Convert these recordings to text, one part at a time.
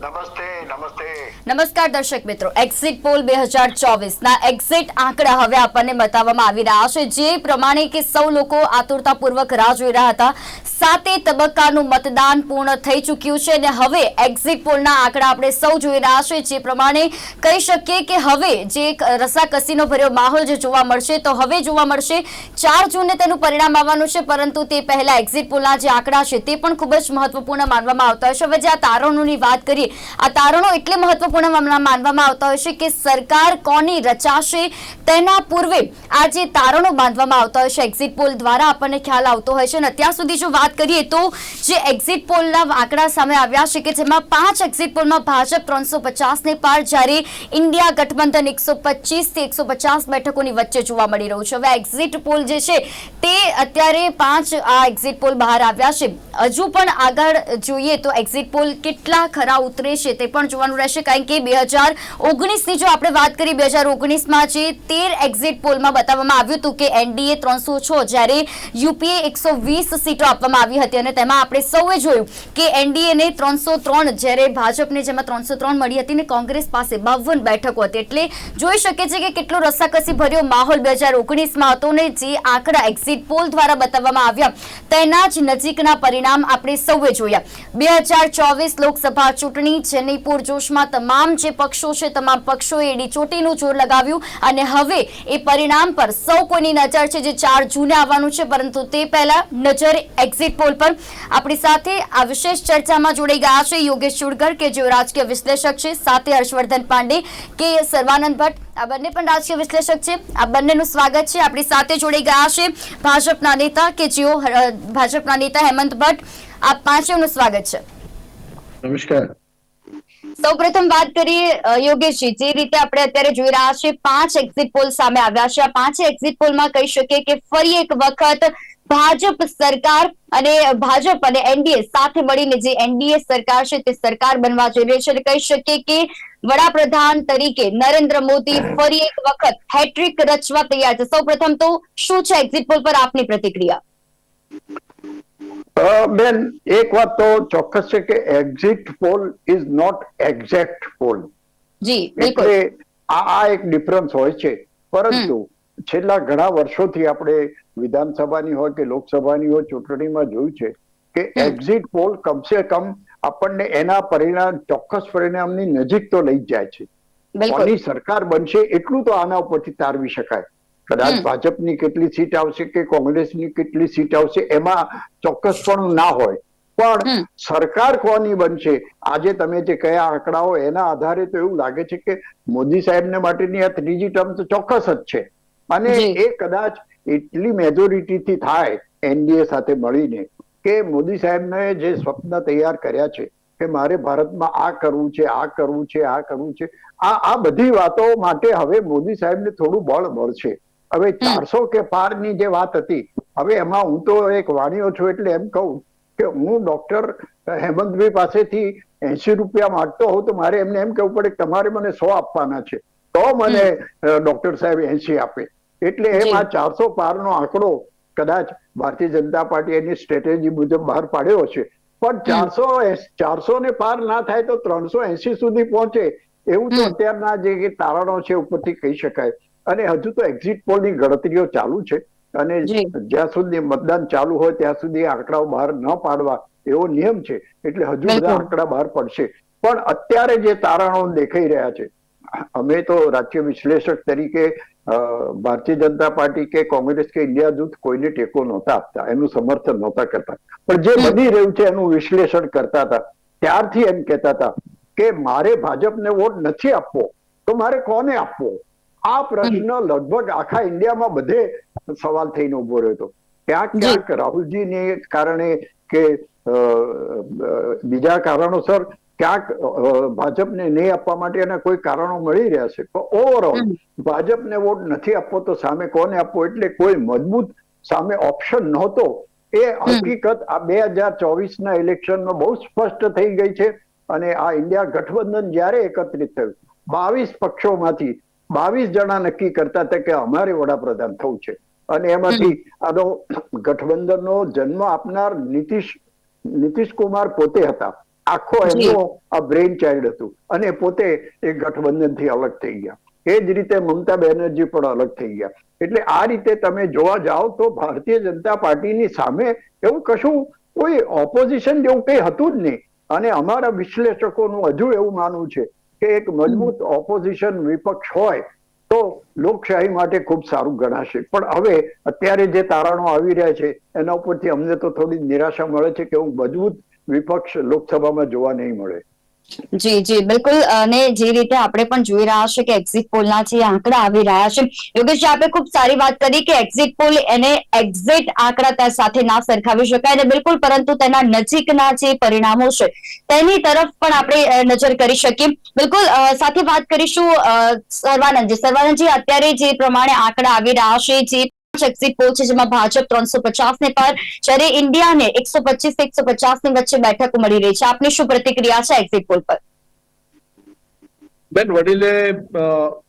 નમસ્કાર દર્શક મિત્રો. એક્ઝિટ પોલ બે હજાર ચોવીસના એક્ઝિટ આંકડા હવે આપણને બતાવવામાં આવી રહ્યા છે. જે પ્રમાણે કે સૌ લોકો આતુરતાપૂર્વક રાહ જોઈ રહ્યા હતા. સાતે તબક્કાનું મતદાન પૂર્ણ થઈ ચૂક્યું છે અને હવે એક્ઝિટ પોલના આંકડા આપણે સૌ જોઈ રહ્યા છે. જે પ્રમાણે કહી શકીએ કે હવે જે એક રસાકસીનો ભર્યો માહોલ જે જોવા મળશે, તો હવે જોવા મળશે ચાર જૂને તેનું પરિણામ આવવાનું છે, પરંતુ તે પહેલા એક્ઝિટ પોલના જે આંકડા છે, તે પણ ખૂબ જ મહત્વપૂર્ણ માનવામાં આવતા હોય છે. હવે જે આ તારણોની વાત કરીએ આ તારણો એટલે મહત્વપૂર્ણ માનવામાં આવતા હોય છે કે સરકાર કોની રચાશે તેના પૂર્વે આ જે તારણો બાંધવામાં આવતા હોય છે એક્ઝિટ પોલ દ્વારા આપણને ખ્યાલ આવતો હોય છે અને અત્યાર સુધી જો વાત કરીએ તો જે એક્ઝિટ પોલના આંકડા સામે આવ્યા છે કે જેમાં પાંચ એક્ઝિટ પોલમાં ભાજપ ત્રણસો પચાસને પાર, જ્યારે ઇન્ડિયા ગઠબંધન એકસો પચીસથી એકસો પચાસ બેઠકોની વચ્ચે જોવા મળી રહ્યું છે. હવે એક્ઝિટ પોલ જે છે, તે અત્યારે પાંચ આ એક્ઝિટ પોલ બહાર આવ્યા છે. હજુ પણ આગળ જોઈએ તો એક્ઝિટ પોલ કેટલા ખરા ઉતરે છે, તે પણ જોવાનું રહેશે, કારણ કે બે હજાર ઓગણીસની જો આપણે વાત કરીએ, બે હજાર ઓગણીસમાં જે તેર એક્ઝિટ પોલમાં બતાવવામાં આવ્યું હતું કે એનડીએ ત્રણસો છ, જ્યારે યુપીએ એકસો વીસ સીટો આપવામાં આવી હતી અને તેમાં આપણે સૌએ જોયું કે એનડીએને ત્રણસો ત્રણ, જ્યારે ભાજપને જેમાં ત્રણસો ત્રણ મળી હતી ને કોંગ્રેસ પાસે બાવન બેઠકો હતી. એટલે જોઈ શકે છે કે કેટલો રસાકસી ભર્યો માહોલ બે હજાર ઓગણીસમાં હતો ને જે આંકડા એક્ઝિટ પોલ દ્વારા બતાવવામાં આવ્યા. તેના જ નજીકના પરિણામ આપણે સૌએ જોયા. બે હજાર ચોવીસ લોકસભા ચૂંટણી જેની પૂરજોશમાં તમામ જે પક્ષો છે, તમામ પક્ષોએ એડી જોર લગાવ્યું અને હવે એ પરિણામ પર સૌ કોઈની નજર છે જે ચાર જૂને આવવાનું છે, પરંતુ તે પહેલા નજર એક્ઝિટ પોલ પર. આપણી સાથે આ વિશેષ ચર્ચામાં જોડાઈ ગયા છે યોગેશ ચુડગર, કે જેઓ રાજકીય વિશ્લેષક છે, સાથે હર્ષવર્ધન પાંડે, કે સર્વાનંદ ભટ્ટ. આ બંને પણ રાજકીય વિશ્લેષક છે. આ બંનેનું સ્વાગત છે. આપણી સાથે જોડાઈ ગયા છે ભાજપના નેતા, કે જેઓ ભાજપના નેતા હેમંત ભટ્ટ. આ પાંચેયનું સ્વાગત છે. નમસ્કાર. સૌપ્રથમ વાત કરીએ યોગેશજી, જે રીતે આપણે અત્યારે જોઈ રહ્યા છે પાંચ એક્ઝિટ પોલ સામે આવ્યા છે. આ પાંચ એક્ઝિટ પોલમાં કહી શકીએ કે ફરી એક વખત ભાજપ સરકાર અને ભાજપ અને એનડીએ સાથે મળીને જે એનડીએ સરકાર છે તે સરકાર બનવા જઈ રહી છે અને કહી શકીએ કે વડાપ્રધાન તરીકે નરેન્દ્ર મોદી ફરી એક વખત હેટ્રિક રચવા તૈયાર છે. સૌપ્રથમ તો શું છે એક્ઝિટ પોલ પર આપની પ્રતિક્રિયા? બેન એક વાત તો ચોક્કસ છે કે exit poll is not exact poll જી એટલે આ એક ડિફરન્સ હોય છે. પરંતુ છેલ્લા ઘણા વર્ષોથી આપણે વિધાનસભાની હોય કે લોકસભાની હોય ચૂંટણીમાં જોયું છે કે. એક્ઝિટ પોલ કમસે કમ આપણને એના પરિણામ ચોક્કસ પરિણામની નજીક તો લઈ જાય છે. કોની સરકાર બનશે એટલું તો આના ઉપરથી તારવી શકાય. કદાચ ભાજપની કેટલી સીટ આવશે કે કોંગ્રેસની કેટલી સીટ આવશે એમાં ચોક્કસપણું ના હોય. પણ સરકાર કોની બનશે? આજે તમે જે કયા આંકડાઓ એના આધારે તો એવું લાગે છે કે મોદી સાહેબને માટેની આ ત્રીજી ટર્મ તો ચોક્કસ જ છે. અને એ કદાચ એટલી મેજોરિટીથી થાય એનડીએ સાથે મળીને કે મોદી સાહેબને જે સ્વપ્ન તૈયાર કર્યા છે કે મારે ભારતમાં આ કરવું છે આ કરવું છે આ કરવું છે આ આ બધી વાતો માટે હવે મોદી સાહેબને થોડું બળ મળશે. હવે ચારસો કે પારની જે વાત હતી હવે એમાં હું તો એક વાણીઓ છું એટલે એમ કહું કે હું ડોક્ટર હેમંતભાઈ પાસેથી એસી રૂપિયા માંગતો હોઉં તો મારે એમને એમ કહેવું પડે કે તમારે મને સો આપવાના છે. તો મને ડોક્ટર સાહેબ એસી આપે. એટલે. એમાં ચારસો પારનો આંકડો કદાચ ભારતીય જનતા પાર્ટી એની સ્ટ્રેટેજી મુજબ બહાર પાડ્યો છે. પણ ચારસો ચારસો ને પાર ના થાય તો ત્રણસો એસી સુધી પહોંચે. એવું તો અત્યારના જે તારણો છે ઉપરથી કહી શકાય. અને હજુ તો એક્ઝિટ પોલની ગણતરીઓ ચાલુ છે. અને જ્યાં સુધી મતદાન ચાલુ હોય ત્યાં સુધી આંકડાઓ બહાર ન પાડવા એવો નિયમ છે. એટલે હજુ બધા આંકડા બહાર પડશે. પણ અત્યારે જે તારણો દેખાઈ રહ્યા છે અમે તો રાજ્ય વિશ્લેષક તરીકે ભારતીય જનતા પાર્ટી કે કોંગ્રેસ કે ઇન્ડિયા જૂથ કોઈને ટેકો નહોતા આપતા એનું સમર્થન નહોતા કરતા. પણ જે. બની રહ્યું છે એનું વિશ્લેષણ કરતા હતા ત્યારથી એમ કહેતા હતા કે મારે ભાજપને વોટ નથી આપવો તો મારે કોને આપવો? આ પ્રશ્ન લગભગ આખા ઇન્ડિયામાં બધે સવાલ થઈને ઊભો રહ્યો હતો. ક્યાંક. ક્યાંક રાહુલજીને કારણે કે બીજા કારણોસર ક્યાંક ભાજપને નહીં આપવા માટે એના કોઈ કારણો મળી રહ્યા છે. પણ ઓવરઓલ ભાજપને વોટ નથી આપવો તો સામે કોને આપવો? એટલે કોઈ મજબૂત સામે ઓપ્શન નહોતો. એ હકીકત આ બે હજાર ચોવીસના ઇલેક્શનમાં બહુ સ્પષ્ટ થઈ ગઈ છે અને આ ઇન્ડિયા ગઠબંધન જ્યારે એકત્રિત થયું? બાવીસ પક્ષોમાંથી બાવીસ જણા નક્કી કરતા હતા કે અમારે વડાપ્રધાન થવું છે. અને એમાંથી આનો ગઠબંધનનો જન્મ આપનાર નીતિશ નીતિશ કુમાર પોતે હતા. આખો એમનો આ બ્રેઇન ચાઇલ્ડ હતું. અને પોતે એ ગઠબંધનથી અલગ થઈ ગયા. એ જ રીતે મમતા બેનર્જી પણ અલગ થઈ ગયા. એટલે આ રીતે તમે જોવા જાઓ તો ભારતીય જનતા પાર્ટીની સામે એવું કશું કોઈ ઓપોઝિશન જેવું કંઈ હતું જ નહીં. અને અમારા વિશ્લેષકોનું હજુ એવું માનવું છે કે એક મજબૂત ઓપોઝિશન વિપક્ષ હોય તો લોકશાહી માટે ખૂબ સારું ગણાશે. પણ હવે અત્યારે જે તારણો આવી રહ્યા છે એના ઉપરથી અમને તો થોડી નિરાશા મળે છે કે હું મજબૂત વિપક્ષ લોકસભામાં જોવા નહીં મળે. જી જી, બિલકુલ. અને જે રીતે આપણે પણ જોઈ રહ્યા છે કે એક્ઝિટ પોલના જે આંકડા આવી રહ્યા છે યોગેશ આપણે ખૂબ સારી વાત કરી કે એક્ઝિટ પોલ એને એક્ઝિટ આંકડા ત્યાં સાથે ના સરખાવી શકાય અને બિલકુલ, પરંતુ તેના નજીકના જે પરિણામો છે, તેની તરફ પણ આપણે નજર કરી શકીએ. બિલકુલ સાથે વાત કરીશું સર્વાનંદજી. સર્વાનંદજી, અત્યારે જે પ્રમાણે આંકડા આવી રહ્યા છે, જે એક્ઝિટ પોલ છે જેમાં ભાજપ ત્રણસો ને પર. જ્યારે ઇન્ડિયાને એકસો પચીસ એકસો પચાસની વચ્ચે બેઠકો મળી રહી છે. આપની શું પ્રતિક્રિયા છે એક્ઝિટ પોલ પર? બેન વડીલે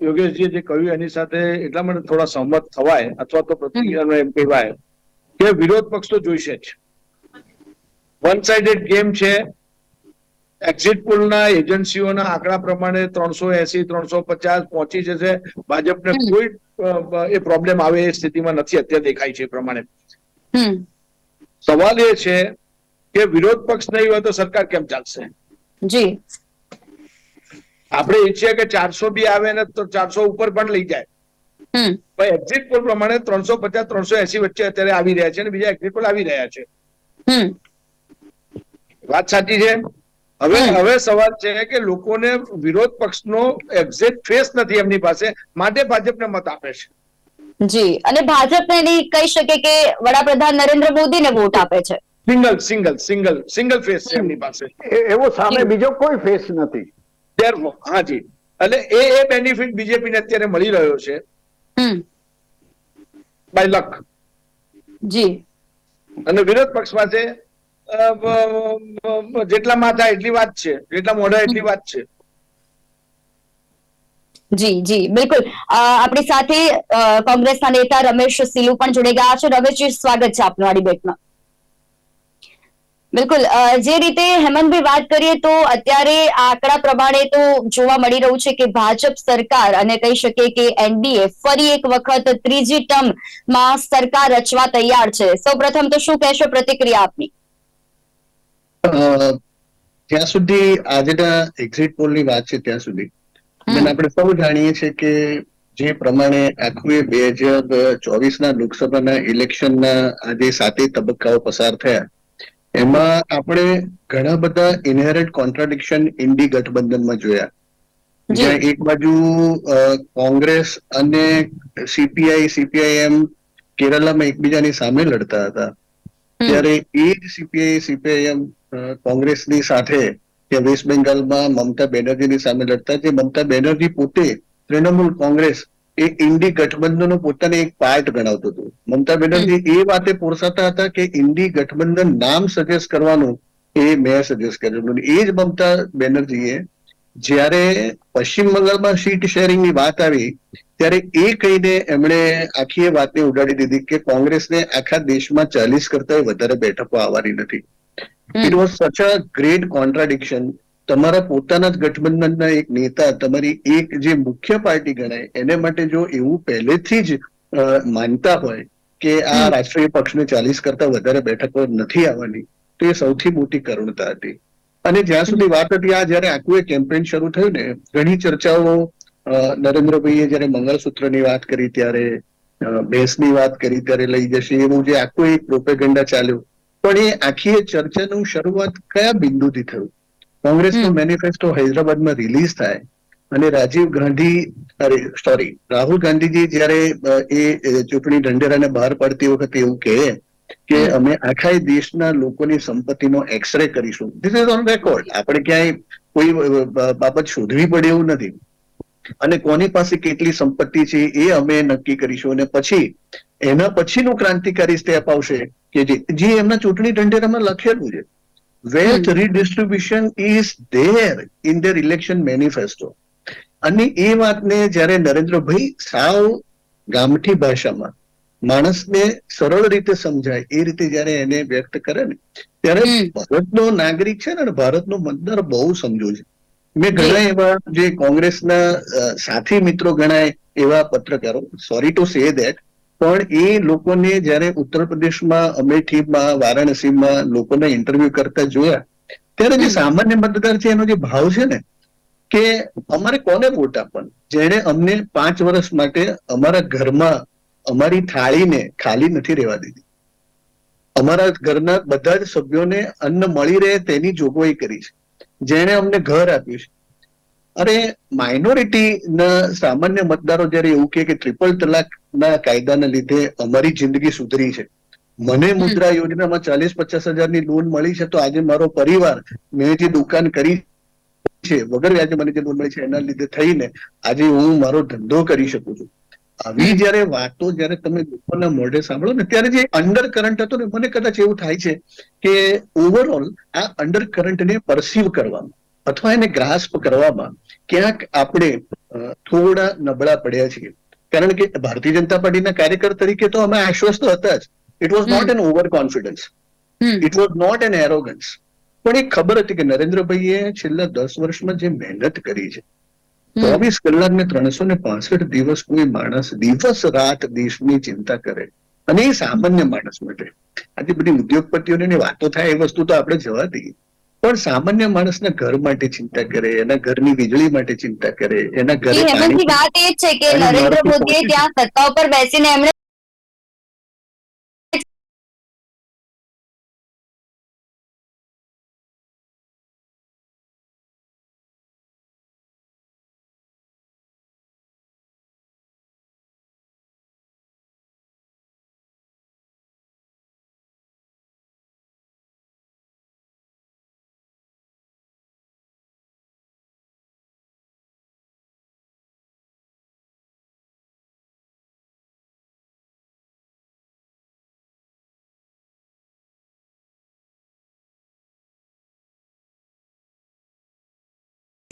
યોગેશજીએ જે કહ્યું એની સાથે એટલા માટે થોડા સહમત થવાય અથવા તો પ્રતિક્રિયાનો એમ કહેવાય કે વિરોધ પક્ષ તો જોઈશે જ. વન સાઇડેડ ગેમ છે. એક્ઝિટ પોલના એજન્સીઓના આંકડા પ્રમાણે ત્રણસો એસી ત્રણસો પચાસ પહોંચી જશે. ભાજપને. કોઈ એ પ્રોબ્લેમ આવે એ સ્થિતિમાં નથી અત્યારે દેખાય છે એ પ્રમાણે. સવાલ એ છે કે વિરોધ પક્ષ નહીં હોય તો સરકાર કેમ ચાલશે? જી. આપણે ઈચ્છીએ કે ચારસો બી આવે ને તો ચારસો ઉપર પણ લઈ જાય. પણ એક્ઝિટ પોલ પ્રમાણે ત્રણસો પચાસ ત્રણસો એસી વચ્ચે અત્યારે આવી રહ્યા છે અને બીજા એક્ઝિટ પોલ આવી રહ્યા છે. હમ. વાત સાચી છે? હવે હવે સવાલ છે કે લોકોને વિરોધ પક્ષનો એક્ઝેક્ટ ફેસ નથી એમની પાસે માટે ભાજપને મત આપે છે. જી અને ભાજપને એની કહી શકે કે વડાપ્રધાન નરેન્દ્ર મોદીને વોટ આપે છે. Single single single single face છે એમની પાસે. એવો સામે બીજો કોઈ ફેસ નથી. હા હાજી એટલે એ એ બેનિફિટ બીજેપી ને અત્યારે મળી રહ્યો છે. બાય લક જી. અને વિરોધ પક્ષ પાસે જેટલા માથા એટલી વાત છે, જેટલા મોઢા એટલી વાત છે. જી જી, બિલકુલ. આપણી સાથે કોંગ્રેસના નેતા રમેશ સિલુ પણ જોડે ગયા છે. રમેશજી, સ્વાગત છે આપનું આ ડિબેટમાં બિલકુલ જે રીતે હેમંતભાઈ વાત કરીએ તો અત્યારે આંકડા પ્રમાણે તો જોવા મળી રહ્યું છે કે ભાજપ સરકાર અને કહી શકીએ કે એનડીએ ફરી એક વખત ત્રીજી ટર્મમાં સરકાર રચવા તૈયાર છે. સૌપ્રથમ તો શું કહેશો પ્રતિક્રિયા આપની? જ્યાં સુધી આજના એક્ઝિટ પોલની વાત છે ત્યાં સુધી. આપણે સૌ જાણીએ છીએ કે જે પ્રમાણે આખું બે હજાર ચોવીસના લોકસભાના ઇલેક્શનના આજે જે સાતેય તબક્કાઓ પસાર થયા એમાં આપણે ઘણા બધા ઇનહેરન્ટ કોન્ટ્રાડિક્શન ઇન્ડી ગઠબંધનમાં જોયા. જ્યાં એક બાજુ કોંગ્રેસ અને સીપીઆઈ સીપીઆઈએમ કેરલામાં એકબીજાની સામે લડતા હતા. ત્યારે એ જ સીપીઆઈ સીપીઆઈએમ કોંગ્રેસની સાથે કે વેસ્ટ બેંગાલમાં મમતા બેનર્જીની સામે લડતા જે મમતા બેનર્જી પોતે તૃણમૂલ કોંગ્રેસ એ ઇન્ડી ગઠબંધનનો પોતાને એક પાર્ટ ગણાવતું હતું. મમતા બેનર્જી એ વાતે પોરસાતા હતા કે ઇન્ડી ગઠબંધન નામ સજેસ્ટ કરવાનું એ મેં સજેસ્ટ કર્યું એ જ મમતા બેનર્જીએ જ્યારે પશ્ચિમ બંગાળમાં સીટ શેરિંગની વાત આવી ત્યારે એ કહીને એમણે આખી એ વાતને ઉડાડી દીધી કે કોંગ્રેસને આખા દેશમાં ચાલીસ કરતા વધારે બેઠકો આવવાની નથી. ઇટ વોઝ સચ અ ગ્રેટ કોન્ટ્રાડિક્શન તમારા પોતાના જ ગઠબંધનના એક નેતા તમારી એક જે મુખ્ય પાર્ટી ગણાય એને માટે જો એવું પહેલેથી જ માનતા હોય કે આ રાષ્ટ્રીય પક્ષને ચાલીસ કરતા વધારે બેઠકો નથી આવવાની તો એ સૌથી મોટી કરુણતા હતી. અને જ્યાં સુધી વાત હતી આ જયારે આખું એ કેમ્પેન શરૂ થયું ને ઘણી ચર્ચાઓ નરેન્દ્રભાઈએ જયારે મંગળસૂત્રની વાત કરી ત્યારે ભેંસની વાત કરી ત્યારે લઈ જશે એવું જે આખું એક પ્રોપેગંડા ચાલ્યું પણ એ આખી એ ચર્ચાનું શરૂઆત કયા બિંદુથી થયું? કોંગ્રેસનું. મેનિફેસ્ટો હૈદરાબાદમાં રિલીઝ થાય અને રાજીવ ગાંધી અરે સોરી રાહુલ ગાંધીજી જ્યારે એ ચૂંટણી ઢંઢેરાને બહાર પાડતી વખતે એવું કહે કે અમે આખા દેશના લોકોની સંપત્તિનો એક્સરે કરીશું. ધીસ ઇઝ ઓન રેકોર્ડ આપણે ક્યાંય કોઈ બાબત શોધવી પડે એવું નથી. અને કોની પાસે કેટલી સંપત્તિ છે એ અમે નક્કી કરીશું. અને પછી એના પછીનું ક્રાંતિકારી સ્ટેપ આવશે કે જે જે એમના ચૂંટણી ઢંઢેરામાં લખેલું છે. Wealth redistribution is there in their election manifesto અને એ વાતને જ્યારે નરેન્દ્રભાઈ સાવ ગામઠી ભાષામાં માણસને સરળ રીતે સમજાય એ રીતે જયારે એને વ્યક્ત કરે ને ત્યારે. ભારતનો નાગરિક છે ને ભારતનો મતદાર બહુ સમજો છે. મેં ઘણા એવા જે કોંગ્રેસના સાથી મિત્રો ગણાય એવા પત્રકારો સોરી ટુ સે ધેટ પણ એ લોકોને જ્યારે ઉત્તર પ્રદેશમાં અમેઠીમાં વારાણસીમાં લોકોને ઇન્ટરવ્યુ કરતા જોયા ત્યારે જે સામાન્ય મતદાર છે એનો જે ભાવ છે ને કે અમારે કોને વોટ આપવાનો? જેણે અમને પાંચ વર્ષ માટે અમારા ઘરમાં અમારી થાળીને ખાલી નથી રહેવા દીધી. અમારા ઘરના બધા જ સભ્યોને અન્ન મળી રહે તેની જોગવાઈ કરી છે. જેણે અમને ઘર આપ્યું છે. અરે માઇનોરિટી સામાન્ય મતદારો જયારે એવું કે ટ્રિપલ તલાકના કાયદાના લીધે અમારી જિંદગી સુધરી છે. મને મુદ્રા યોજનામાં ચાલીસ પચાસ હજારની લોન મળી છે તો આજે મારો પરિવાર મેં જે દુકાન કરી છે વગર વ્યાજે મને જે લોન મળી છે એના લીધે થઈને આજે હું મારો ધંધો કરી શકું છું. આવી જયારે વાતો જયારે તમે લોકોના મોઢે સાંભળો ને ત્યારે જે અંડર કરંટ હતો ને મને કદાચ એવું થાય છે કે ઓવરઓલ આ અંડર કરંટને પરસીવ કરવામાં અથવા એને ગ્રાસ્પ કરવામાં ક્યાંક આપણે થોડા નબળા પડ્યા છીએ. કારણ કે ભારતીય જનતા પાર્ટીના કાર્યકર તરીકે તો અમે આશ્વસ્ત હતા જ. It was not an over confidence it was not an arrogance પણ એક ખબર હતી કે નરેન્દ્રભાઈએ છેલ્લા દસ વર્ષમાં જે મહેનત કરી છે ચોવીસ કલાક ને ત્રણસો ને પાસઠ દિવસ કોઈ માણસ દિવસ રાત દેશની ચિંતા કરે અને એ સામાન્ય માણસ માટે. આજે બધી ઉદ્યોગપતિઓની વાતો થાય એ વસ્તુ તો આપણે જવા દઈએ. પણ સામાન્ય માણસના ઘર માટે ચિંતા કરે એના ઘરની વીજળી માટે ચિંતા કરે એના ઘરે વાત એ જ છે કે નરેન્દ્ર મોદીએ ત્યાં સત્તા ઉપર બેસીને એમણે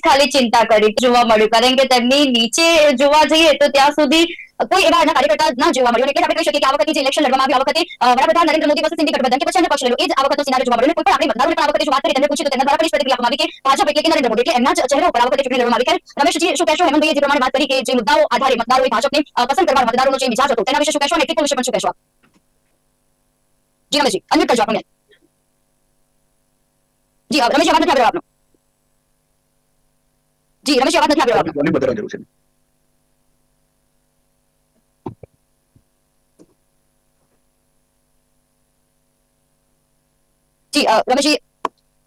ખાલી ચિંતા કરી જોવા મળ્યું. કારણ કે તેમની નીચે જોવા જઈએ તો ત્યાં સુધી કોઈ એવા એના કાર્યકર્તા ના જોવા મળ્યું. અને એટલે આપણે કહી શકીએ કે આ વખતે જે ઇલેક્શન લડવામાં આવ્યું આ વખતે અ, વડાપ્રધાન નરેન્દ્ર મોદી પાસે સિંધી ગઠબંધન કે પછી અન્ય પક્ષ લેલો એ જ આ વખતનો સિનારિયો જોવા મળ્યો. અને કોઈ પણ આપણે મતદારોને પણ આ વખતે જો વાત કરી તેમને પૂછ્યું તો તેમના દ્વારા પણ એ જ પ્રતિક્રિયા આપવામાં આવી કે ભાજપ એટલે કે નરેન્દ્ર મોદી. એટલે એમના જ ચહેરા ઉપર આ વખતે ચૂંટણી લડવામાં આવી. ત્યારે રમેશજી શું કહેશો? હેમંતભાઈએ જે પ્રમાણે વાત કરી કે જે મુદ્દાઓ આધારે મતદારોએ ભાજપને અ, પસંદ કરવા મતદારોનો જે મિજાજ હતો તેના વિશે શું કહેશો? અને એક્ઝિટ પોલ વિશે પણ શું કહેશો આપ? જી રમેશજી અનમ્યુટ કરજો આપણને જી અ, રમેશજી અવાજ નથી આવી રહ્યો આપનો. જી રમેશ અવાજ નથી આવી. રહ્યો આપનો કોને બતાવવાની જરૂર છે. જી રમેશજી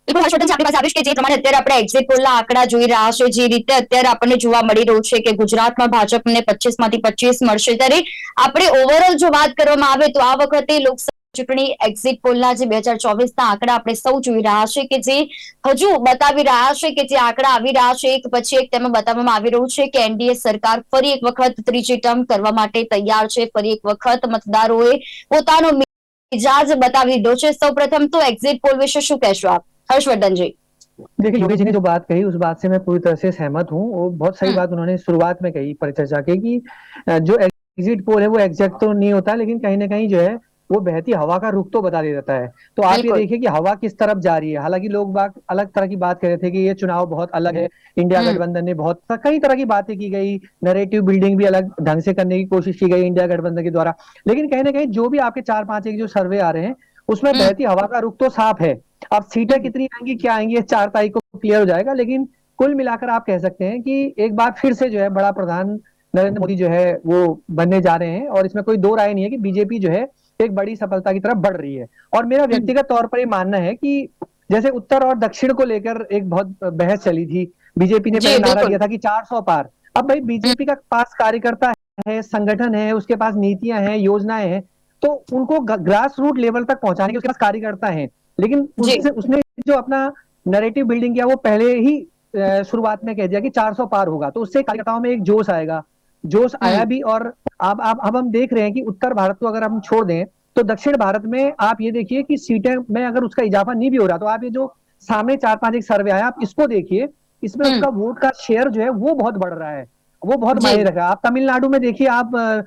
બિલકુલ હર્ષવર્ધન આપણી પાસે આવીશ કે જે પ્રમાણે અત્યારે આપણે એક્ઝિટ પોલના આંકડા જોઈ રહ્યા છે જે રીતે અત્યારે આપણને જોવા મળી રહ્યું છે કે ગુજરાતમાં ભાજપને પચીસમાંથી પચીસ મળશે. ત્યારે આપણે ઓવરઓલ જો વાત કરવામાં આવે તો આ વખતે લોકસભા ચૂંટણી એક્ઝિટ પોલના જે બે હજાર ચોવીસના આંકડા આપણે સૌ જોઈ રહ્યા છે કે જે હજુ બતાવી રહ્યા છે કે જે આંકડા આવી રહ્યા છે એક પછી એક તેમાં બતાવવામાં આવી રહ્યું છે કે એનડીએ સરકાર ફરી એક વખત ત્રીજી ટર્મ કરવા માટે તૈયાર છે ફરી એક વખત મતદારોએ પોતાનો मिजाज बता दो છે સૌપ્રથમ તો એક્ઝિટ પોલ વિશે શું કહેશો આપ हर्षवर्धन जी देखिए योगेश जी ने जो बात कही उस बात से मैं पूरी तरह से सहमत हूँ वो बहुत सही हम्म। बात उन्होंने शुरुआत में कही परिचर्चा के कि अ, जो एग्जिट पोल है वो एग्जैक्ट तो नहीं होता लेकिन कहीं ना कहीं जो है वो बहती हवा का रुख तो बता दे देता है। तो आप ये देखिए कि हवा किस तरफ़ जा रही है। हालाँकि लोग बात अलग तरह की बात कर रहे थे कि ये चुनाव बहुत अलग है। इंडिया हम्म। गठबंधन ने बहुत कई तरह की बातें की गई। नरेटिव बिल्डिंग भी अलग ढंग से करने की कोशिश की गई इंडिया गठबंधन के द्वारा। लेकिन कहीं ना कहीं जो भी आपके चार पाँच एक जो सर्वे आ रहे हैं उसमें हम्म। बहती हवा का रुख तो साफ़ है। अब सीटें कितनी आएँगी क्या आएँगी ये चार तारीख को क्लियर हो जाएगा। लेकिन कुल मिलाकर आप कह सकते हैं कि एक बार फिर से जो है बड़ा प्रधान नरेंद्र मोदी जो है वो बनने जा रहे हैं। और इसमें कोई दो राय नहीं है कि बीजेपी जो है एक बड़ी सफलता की तरफ़ बढ़ रही है। और मेरा व्यक्तिगत तौर पर ये मानना है कि जैसे उत्तर और दक्षिण को लेकर एक बहुत बहस चली थी। बीजेपी ने पहले नारा दिया था कि 400 पार। अब भाई बीजेपी का पास कार्यकर्ता है संगठन है उसके पास नीतियाँ हैं योजनाएँ हैं तो उनको ग्रास रूट लेवल तक पहुँचाने के उसके पास कार्यकर्ता है। लेकिन जी। उससे उसने जो अपना नैरेटिव बिल्डिंग किया वो पहले ही शुरुआत में कह दिया कि 400 पार होगा। तो उससे कार्यकर्ताओं में एक जोश आएगा। जोश आया हम्म। भी और अब अब अब हम देख रहे हैं कि उत्तर भारत को अगर हम छोड़ दें तो दक्षिण भारत में आप ये देखिए कि सीटें में अगर उसका इजाफा नहीं भी हो रहा तो आप ये जो सामने चार पाँच एक सर्वे आया आप इसको देखिए इसमें हम्म। उसका वोट का शेयर जो है वो बहुत बढ़ रहा है वो बहुत। मायने रखा है आप तमिलनाडु में देखिए आप अ,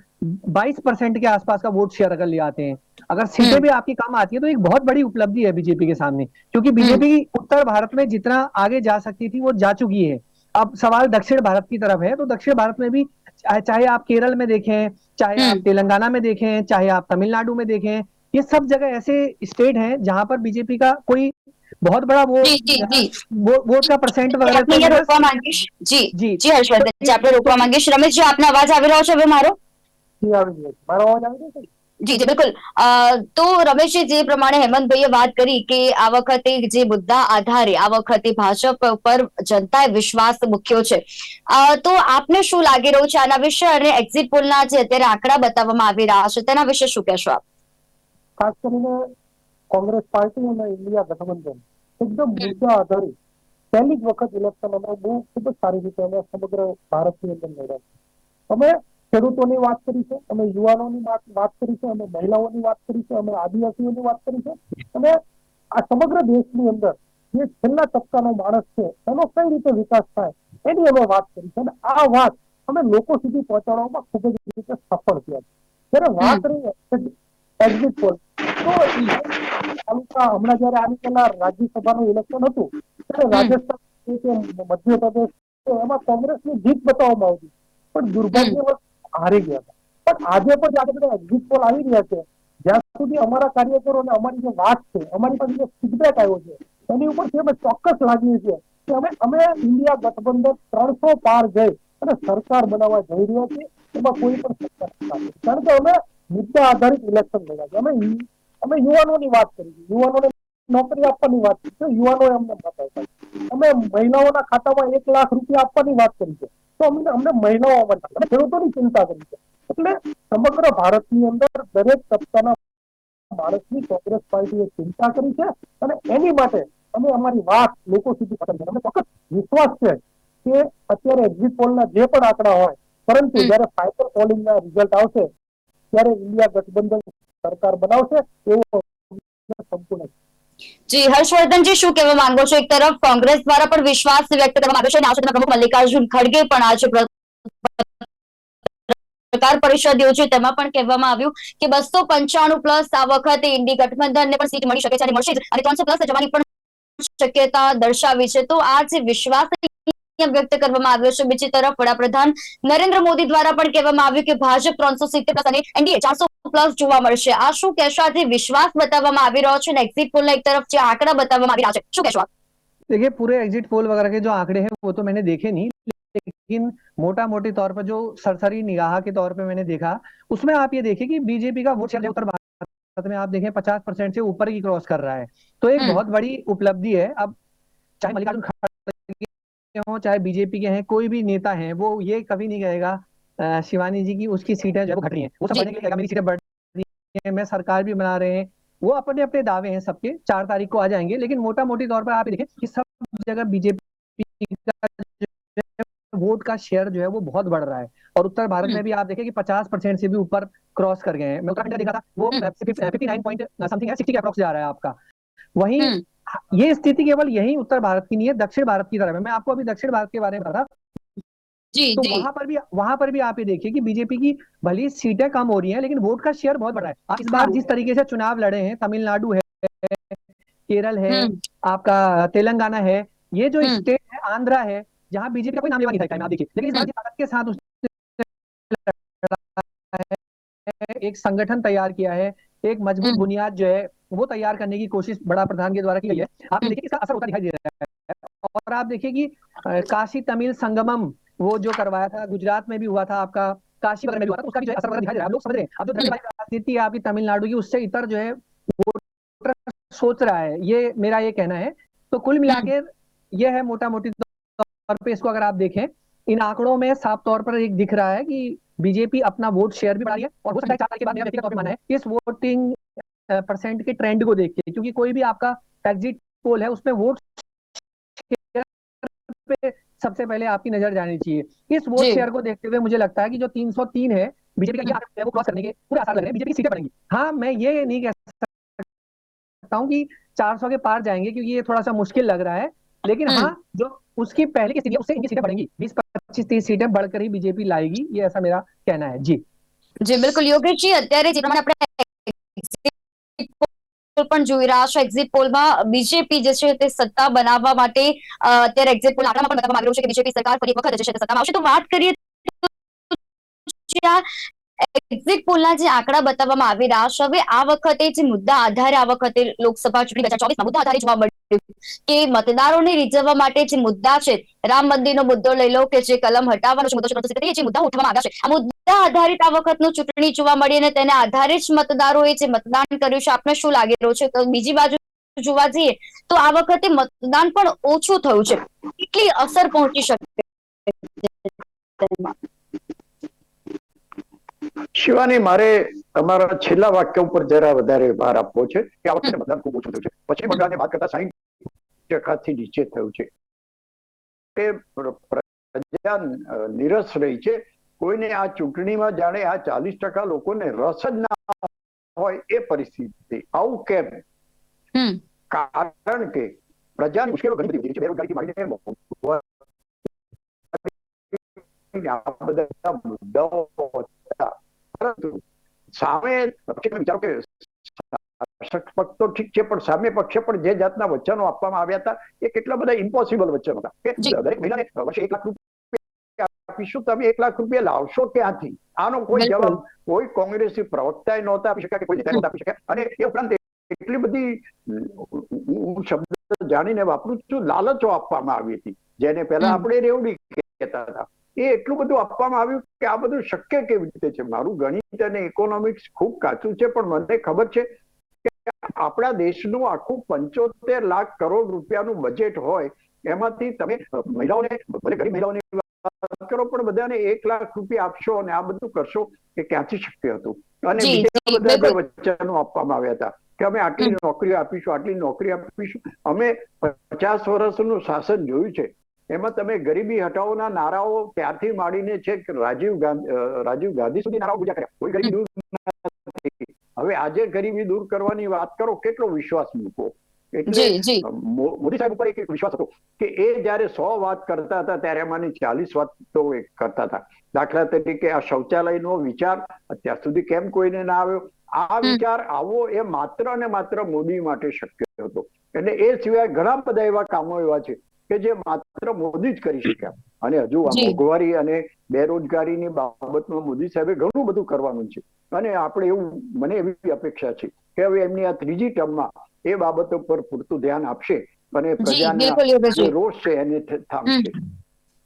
बाईस परसेंट के आसपास का वोट शेयर अगर ले आते हैं अगर सीटें भी आपकी कम आती है तो एक बहुत बड़ी उपलब्धि है बीजेपी के सामने क्योंकि बीजेपी उत्तर भारत में जितना आगे जा सकती थी वो जा चुकी है अब सवाल दक्षिण भारत की तरफ़ है तो दक्षिण भारत में भी चाहे चाहे आप केरल में देखें चाहे आप हम्म। तेलंगाना में देखें चाहे आप तमिलनाडु में देखें ये सब जगह ऐसे स्टेट हैं जहां पर बीजेपी का कोई बहुत बड़ा वो जी जी जी वो- वोट का परसेंट वगैरह આપણે અહીંયા तो રોકવા માંગીશ જી जी જી હર્ષવર્ધન આપણે રોકવા માંગીશ રમેશજી આપનો અવાજ આવી રહ્યો છે હવે મારો મારો અવાજ આવી રહ્યો છે જી જી બિલકુલ. તો રમેશજી જે પ્રમાણે હેમંતભાઈએ વાત કરી કે આ વખતે જે મુદ્દા આધારે આ વખતે ભાજપ પર જનતાએ વિશ્વાસ મૂક્યો છે. તો આપને શું લાગી રહ્યું છે આના વિશે અને એક્ઝિટ પોલના જે અત્યારે આંકડા બતાવવામાં આવી રહ્યા છે તેના વિશે શું કહેશો આપ? ખાસ કરીને કોંગ્રેસ પાર્ટી અને ઇન્ડિયા ગઠબંધન એકદમ મુદ્દા આધારિત પહેલી જ વખત ઇલેક્શન અમે બહુ ખૂબ જ સારી રીતે અમે સમગ્ર ભારતની અંદર લડ્યા અમે ખેડૂતોની વાત કરી છે અમે યુવાનોની વાત કરી છે અમે મહિલાઓની વાત કરી છે અમે આદિવાસીઓની વાત કરી છે. અને આ સમગ્ર દેશની અંદર જે છેલ્લા તબક્કાનો માણસ છે એનો કઈ રીતે વિકાસ થાય એની અમે વાત કરી છે. અને આ વાત અમે લોકો સુધી પહોંચાડવામાં ખૂબ જ રીતે સફળ થયા છે. જ્યારે વાત રહી એક્ઝિટ પોલ તો તાલુકા હમણાં જયારે આની પહેલા રાજ્યસભાનું ઇલેક્શન હતું ત્યારે રાજસ્થાન કે મધ્યપ્રદેશ એમાં કોંગ્રેસની જીત બતાવવામાં આવતી. પણ દુર્ભાગ્યવશ હારી ગયા હતા. પણ આજે પણ જ્યારે બધા એક્ઝિટ પોલ આવી રહ્યા છે. જ્યાં સુધી અમારા કાર્યકરો અને અમારી જે વાત છે, અમારી પાસે જે ફીડબેક આવ્યો છે, એની ઉપર અમે ચોક્કસ લાગીએ છીએ કે અમે અમે ઇન્ડિયા ગઠબંધન ત્રણસો પાર જઈ અને સરકાર બનાવવા જઈ રહ્યા છીએ, એમાં કોઈ પણ સરકાર કારણ કે અમે મુદ્દા આધારિત ઇલેક્શન લડ્યા છે. અમે અમે યુવાનોની વાત કરી યુવાનોને નોકરી આપવાની વાત કરી છે યુવાનોએ અમને મત આપ્યા. અમે મહિલાઓના ખાતામાં એક લાખ રૂપિયા આપવાની વાત કરી છે. તો અમને અમને મહિલાઓ અમારી અમે ખેડૂતોની ચિંતા કરી છે. એટલે સમગ્ર ભારતની અંદર દરેક તબક્કાના માણસની કોંગ્રેસ પાર્ટીએ ચિંતા કરી છે અને એની માટે અમે અમારી વાત લોકો સુધી પસંદ કરી અમને ચોક્કસ વિશ્વાસ છે કે અત્યારે એક્ઝિટ પોલના જે પણ આંકડા હોય પરંતુ. જયારે ફાઇનલ પોલિંગના રિઝલ્ટ આવશે ત્યારે ઇન્ડિયા ગઠબંધન સરકાર બનાવશે એવો સંપૂર્ણ જી, હર્ષવર્ધનજી, શું કહેવા માંગો છો? એક તરફ કોંગ્રેસ દ્વારા પણ વિશ્વાસ વ્યક્ત કરવામાં આવ્યો છે અને આવશે પ્રમુખ મલ્લિકાર્જુન ખડગે પણ આજે પત્રકાર પરિષદ યોજી તેમાં પણ કહેવામાં આવ્યું કે બસો પંચાણું પ્લસ આ વખતે ઇન્ડી ગઠબંધનને પણ સીટ મળી શકે છે અને મળશે અને ત્રણસો પ્લસ જવાની પણ શક્યતા દર્શાવી છે. તો આ જે વિશ્વાસ વ્યક્ત કરવામાં આવ્યો છે, બીજી તરફ વડાપ્રધાન નરેન્દ્ર મોદી દ્વારા પણ કહેવામાં આવ્યું કે ભાજપ ત્રણસો સિત્તેર પ્લસ અને એનડીએ ચારસો પ્લસ જોવા મળશે આ શું કહેશો આ જે વિશ્વાસ બતાવવામાં આવી રહ્યો છે અને એક્ઝિટ પોલના એક તરફ જે આંકડા બતાવવામાં આવી રહ્યા છે શું કહેશો આપ देखिए पूरे एग्जिट पोल वगैरह के जो आंकड़े हैं वो तो मैंने देखे नहीं लेकिन मोटा मोटी तौर पर जो सरसरी निगाह के तौर पे मैंने देखा उसमें आप ये देखिए कि बीजेपी का वोट शेयर उत्तर भारत में आप देखें पचास परसेंट से ऊपर ही क्रॉस कर रहा है तो एक हम्म। बहुत बड़ी उपलब्धि है अब चाहे मल्लिकार्जुन खड़गे हो चाहे बीजेपी के हैं कोई भी नेता है वो ये कभी नहीं कहेगा अ, शिवानी जी की उसकी सीटें जो घट रही हैं वो। बढ़ने के लिए मेरी सीटें बढ़ रही हैं मैं सरकार भी बना रहे हैं वो अपने अपने दावे हैं सबके चार तारीख को आ जाएँगे लेकिन मोटा मोटी तौर पर आप देखें कि सब जगह बीजेपी का वोट का शेयर जो है वो बहुत बढ़ रहा है और उत्तर भारत में भी आप देखें कि 50 परसेंट से भी ऊपर क्रॉस कर गए हैं मैं उत्तराखंड देखा था वो हम्म। फिफ्टी नाइन पॉइंट समथिंग है सिक्सटी के अप्रोक्स जा रहा है आपका वहीं हम्म। ये स्थिति केवल यही उत्तर भारत की नहीं है दक्षिण भारत की तरफ़ है मैं आपको अभी दक्षिण भारत के बारे में बता जी तो जी। वहाँ पर भी वहाँ पर भी आप ये देखिए कि बीजेपी की भली सीटें कम हो रही हैं लेकिन वोट का शेयर बहुत बढ़ा है। आप इस बार जिस तरीके से चुनाव लड़े हैं तमिलनाडु है केरल है हम्म। आपका तेलंगाना है ये जो हम्म। स्टेट है आंध्रा है जहाँ बीजेपी का कोई नाम लेवा नहीं था आप देखिए। लेकिन इस बार के साथ उसने एक संगठन तैयार किया है एक मज़बूत हम्म। बुनियाद जो है वो तैयार करने की कोशिश बड़ा प्रधान के द्वारा की गई है। आप देखिए इसका असर होता दिखाई दे रहा है। और आप देखिए कि काशी तमिल संगमम वो जो करवाया था गुजरात में भी हुआ था आपका काशी वगैरह में भी हुआ था उसका भी जो है असर वगैरह दिखाई दे रहा है। लोग समझ रहे हैं। अब जो राजनीति है आपकी तमिलनाडु की उससे इतर जो है वोटर सोच रहा है। ये मेरा ये कहना है। तो कुल मिलाकर ये है मोटा मोटी तौर पे इसको अगर आप देखें इन आंकड़ों में साफ़ तौर पर एक दिख रहा है कि बीजेपी अपना वोट शेयर भी बढ़ा रही है और हो सकता है चार साल के बाद मेरा व्यक्तिगत तौर पे मानना है इस वोटिंग परसेंट के ट्रेंड को देख के क्योंकि कोई भी आपका एग्जिट पोल है उसमें वोट पे सबसे पहले आपकी नजर जानी चाहिए इस वोट जी। शेयर को देखते हुए मुझे लगता है कि जो 303 है बीजेपी का ये आंकड़ा है वो क्रॉस करने के पूरे आसार लग रहे हैं बीजेपी की सीटें बढ़ेंगी हाँ मैं ये नहीं कह सकता हूँ कि 400 के पार जाएंगे क्योंकि ये थोड़ा सा मुश्किल लग रहा है लेकिन हम्म। हाँ जो उसकी पहले की स्थिति है उससे इनकी सीटें बढ़ेंगी बीस पच्चीस तीस सीटें बढ़कर ही बीजेपी लाएगी ये ऐसा मेरा कहना है जी જી બિલકુલ યોગેશજી અત્યારે જે પ્રમાણે આપણે exit poll પણ જોઈ રહ્યા છો. એક્ઝિટ પોલમાં બીજેપી જે છે તે સત્તા બનાવવા માટે અત્યારે એક્ઝિટ પોલ આંકડામાં પણ બતાવવામાં આવી છે કે બીજેપી સરકાર ફરી વખત જે છે સત્તામાં આવશે. તો વાત કરીએ એક્ઝિટ પોલના જે આંકડા બતાવવામાં આવી રહ્યા છે, હવે આ વખતે જે મુદ્દા આધારે આ વખતે લોકસભા ચૂંટણી બે હજાર મુદ્દા આધારે જોવા મળ્યું કે મતદારોને રીઝવવા માટે જે મુદ્દા છે, રામ મંદિરનો મુદ્દો લઈ લો કે જે કલમ હટાવવાનો છે, મુદ્દો છે, મુદ્દા ઉઠવામાં આવ્યા છે, આ મુદ્દા આધારિત આ વખતનું ચૂંટણી જોવા મળી અને તેના આધારે જ મતદારોએ જે મતદાન કર્યું છે, આપને શું લાગી રહ્યું છે તો બીજી બાજુ જોવા જઈએ તો આ વખતે મતદાન પણ ઓછું થયું છે કેટલી અસર પહોંચી શકે તેમાં? શિવાની મારે તમારા છેલ્લા વાક્ય ઉપર જરા વધારે ભાર આપવો છે કે આ વખતે મતદાન ખૂબ ઓછું થયું છે. પશ્ચિમ બંગાળની વાત કરતા સાઈઠ ટકાથી નીચે થયું છે. એ પ્રજા નિરસ રહી છે. કોઈને આ ચૂંટણીમાં જાણે આ ચાલીસ ટકા લોકોને રસ જ ના હોય એ પરિસ્થિતિ. આવું કેમ? કારણ કે પ્રજાની મુશ્કેલીઓ ઘણી બધી છે. બેરોજગારી માંડીને આ બધા મુદ્દાઓ હતા. પરંતુ સામે પક્ષે વિચારો કે શાસક પક્ષ તો ઠીક છે પણ સામે પક્ષે પણ જે જાતના વચનો આપવામાં આવ્યા હતા એ કેટલા બધા ઇમ્પોસિબલ વચનો હતા. કે દરેક મહિલાને વર્ષે એક લાખ રૂપિયા આપીશું તમે એક લાખ રૂપિયા લાવશો ક્યાંથી? આનો કોઈ. જવાબ કોઈ કોંગ્રેસી પ્રવક્તાએ નહોતા આપી શક્યા કે કોઈ નેતા આપી શક્યા. અને એ ઉપરાંત એટલી બધી હું શબ્દ જાણીને વાપરું છું લાલચો આપવામાં આવી હતી. જેને પહેલા આપણે રેવડી કહેતા હતા. એ એટલું બધું આપવામાં આવ્યું કે આ બધું શક્ય કેવી રીતે છે? મારું ગણિત અને ઇકોનોમિક્સ ખૂબ કાચું છે પણ મને ખબર છે કે આપણા દેશનું આખું પંચોતેર લાખ કરોડ રૂપિયાનું બજેટ હોય એમાંથી તમે મહિલાઓને ભલે ગરીબ મહિલાઓની વાત કરો પણ બધાને એક લાખ રૂપિયા આપશો અને આ બધું કરશો એ ક્યાંથી શક્ય હતું? અને બીજા બધા જે વચનો આપવામાં આવ્યા હતા કે અમે આટલી નોકરીઓ આપીશું આટલી નોકરી આપીશું. અમે પચાસ વર્ષનું શાસન જોયું છે. એમાં તમે ગરીબી હટાવોના નારાઓ ત્યારથી માંડીને છે કે રાજીવ ગાંધી રાજીવ ગાંધી સુધી નારાઓ પૂજા કર્યા. કોઈ ગરીબી દૂર હવે આજે ગરીબી દૂર કરવાની વાત કરો કેટલો વિશ્વાસ મૂકો? એટલે મોદી સાહેબ ઉપર એક વિશ્વાસ હતો કે એ જયારે સો વાત કરતા હતા ત્યારે એમાંની ચાલીસ વાત તો કરતા હતા. દાખલા તરીકે આ શૌચાલયનો વિચાર અત્યાર સુધી કેમ કોઈને ના આવ્યો? આ વિચાર આવો એ માત્ર ને માત્ર મોદી માટે શક્ય હતો. એટલે એ સિવાય ઘણા બધા એવા કામો એવા છે કે જે માત્ર મોદી જ કરી શક્યા અને હજુ આ મોંઘવારી અને બેરોજગારીની બાબતમાં મોદી સાહેબે ઘણું બધું કરવાનું છે. અને આપણે એવું મને એવી અપેક્ષા છે કે હવે એમની આ ત્રીજી ટર્મમાં એ બાબતો પર પૂરતું ધ્યાન આપશે અને પ્રજાના જે રોષ છે એને થામશે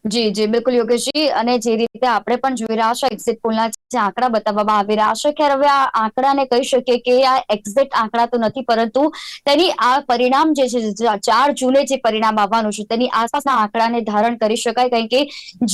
જી જી બિલકુલ યોગેશજી. અને જે રીતે આપણે પણ જોઈ રહ્યા છો એક્ઝિટ પોલના જે આંકડા બતાવવામાં આવી રહ્યા છે. કે હવે આ આંકડાને કહી શકીએ કે આ એક્ઝેક્ટ આંકડા તો નથી, પરંતુ તેની આ પરિણામ જે છે ચાર જૂને જે પરિણામ આવવાનું છે, તેની આસપાસના આંકડાને ધારણ કરી શકાય. કારણ કે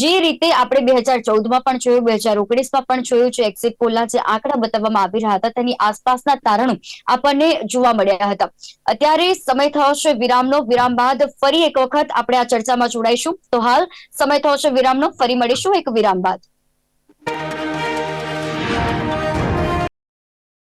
જે રીતે આપણે બે હજાર ચૌદમાં પણ જોયું, બે હજાર ઓગણીસમાં પણ જોયું છે એક્ઝિટ પોલના જે આંકડા બતાવવામાં આવી રહ્યા હતા, તેની આસપાસના તારણો આપણને જોવા મળ્યા હતા. અત્યારે સમય થયો છે વિરામનો. વિરામ બાદ ફરી એક વખત આપણે આ ચર્ચામાં જોડાઈશું. તો હાલ સમય થયો છે વિરામનો. ફરી મળીશું એક વિરામ બાદ.